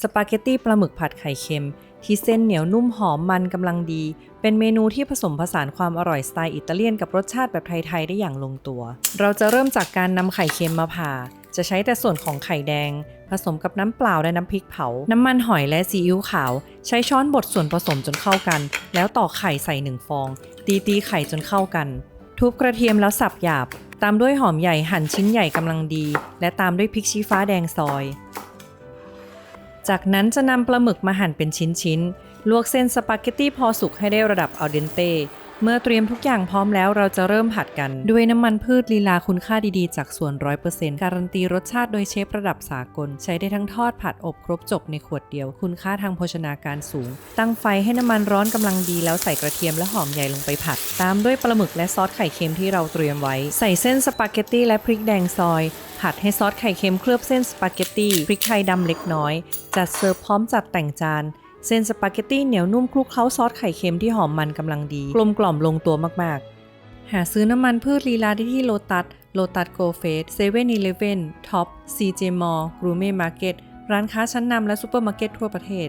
สปาเกตตี้ปลาหมึกผัดไข่เค็ม ที่เส้นเหนียวนุ่มหอมมันกำลังดี เป็นเมนูที่ผสมผสานความอร่อยสไตล์อิตาเลียนกับรสชาติแบบไทย ๆ ได้อย่างลงตัว เราจะเริ่มจากการนำไข่เค็มมาผ่า จะใช้แต่ส่วนของไข่แดง ผสมกับน้ำเปล่าและน้ำพริกเผา น้ำมันหอยและซีอิ๊วขาว ใช้ช้อนบดส่วนผสมจนเข้ากัน แล้วตอกไข่ใส่หนึ่งฟอง ตีตีๆไข่จนเข้ากัน ทุบกระเทียมแล้วสับหยาบ ตามด้วยหอมใหญ่หั่นชิ้นใหญ่กำลังดี และตามด้วยพริกชี้ฟ้าแดงซอย จากนั้นจะนำปลาหมึกมาหั่นเป็นชิ้นๆ ลวกเส้นสปาเกตตี้พอสุกให้ได้ระดับอัลเดนเต้ เมื่อเตรียมทุกอย่างพร้อมแล้วเราจะเริ่มผัดกัน ด้วยน้ำมันพืชลีลาคุณค่าดีๆ จากส่วน 100%การันตีรสชาติโดยเชฟระดับสากล ใช้ได้ทั้งทอดผัดอบครบจบในขวดเดียว คุณค่าทางโภชนาการสูง ตั้งไฟให้น้ำมันร้อนกำลังดีแล้วใส่กระเทียมและหอมใหญ่ลงไปผัด ตามด้วยปลาหมึกและซอสไข่เค็มที่เราเตรียมไว้ ใส่เส้นสปาเกตตี้และพริกแดงซอย ผัดให้ซอสไข่เค็มเคลือบเส้นสปาเกตตี้พริกไทยดำเล็กน้อย จัดเสิร์ฟพร้อมจัดแต่งจาน เส้นสปาเกตตี้เหนียวนุ่มคลุกเคล้าซอสไข่เค็มที่หอมมันกำลังดี กลมกล่อมลงตัวมากๆ หาซื้อน้ำมันพืชลีลาได้ที่โลตัสโลตัสโกเฟสเซเว่นอีเลฟเว่นท็อปซีเจมอลกรูเม่มาร์เก็ตร้านค้าชั้นนำและซูเปอร์มาร์เก็ตทั่วประเทศ